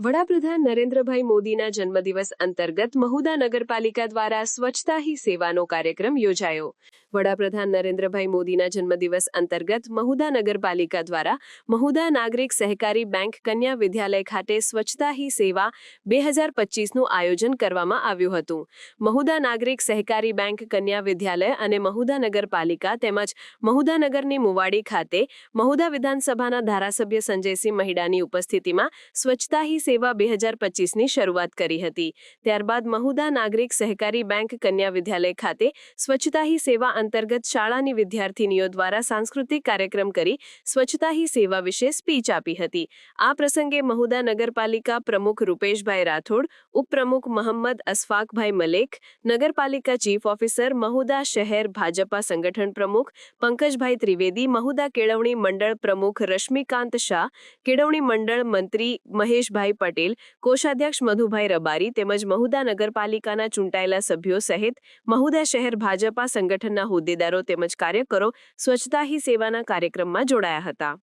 વડાપ્રધાન નરેન્દ્રભાઈ મોદીના જન્મદિવસ અંતર્ગત મહુદા નગરપાલિકા દ્વારા સ્વચ્છતા હી સેવાનો કાર્યક્રમ યોજાયો. વડાપ્રધાન નરેન્દ્રભાઈ મોદીના જન્મદિવસ અંતર્ગત મહુદા નગરપાલિકા દ્વારા મહુદા નાગરિક સહકારી બેંક કન્યા વિદ્યાલય ખાતે સ્વચ્છતા હી સેવા બે હજાર પચીસનું આયોજન કરવામાં આવ્યું હતું. મહુદા નાગરિક સહકારી બેંક કન્યા વિદ્યાલય અને મહુદા નગરપાલિકા તેમજ મહુદા નગરની મુવાડી ખાતે મહુદા વિધાનસભાના ધારાસભ્ય સંજયસિંહ મહિડાની ઉપસ્થિતિમાં સ્વચ્છતા હી સેવા બે હજાર પચીસની શરૂઆત કરી હતી. ત્યારબાદ મહુદા નાગરિક સહકારી બેંક કન્યા વિદ્યાલય ખાતે સ્વચ્છતા સેવા અંતર્ગત શાળાની વિદ્યાર્થીનીઓ દ્વારા સાંસ્કૃતિક કાર્યક્રમ કરી સ્વચ્છતા સેવા વિશે સ્પીચ આપી હતી. આ પ્રસંગે મહુદા નગરપાલિકા પ્રમુખ રૂપેશભાઈ રાઠોડ, ઉપપ્રમુખ મોહમ્મદ અસફાકભાઈ મલેક નગરપાલિકા ચીફ ઓફિસર મહુદા શહેર ભાજપા સંગઠન પ્રમુખ પંકજભાઈ ત્રિવેદી, મહુદા કેળવણી મંડળ પ્રમુખ રશ્મિકાંત શાહ, કેળવણી મંડળ મંત્રી મહેશભાઈ પટેલ, કોષાધ્યક્ષ મધુભાઈ રબારી તેમજ મહુદા નગરપાલિકાના ચૂંટાયેલા સભ્યો સહિત મહુદા શહેર ભાજપા સંગઠનના હોદ્દેદારો તેમજ કાર્યકરો સ્વચ્છતા હી સેવાના કાર્યક્રમમાં જોડાયા હતા.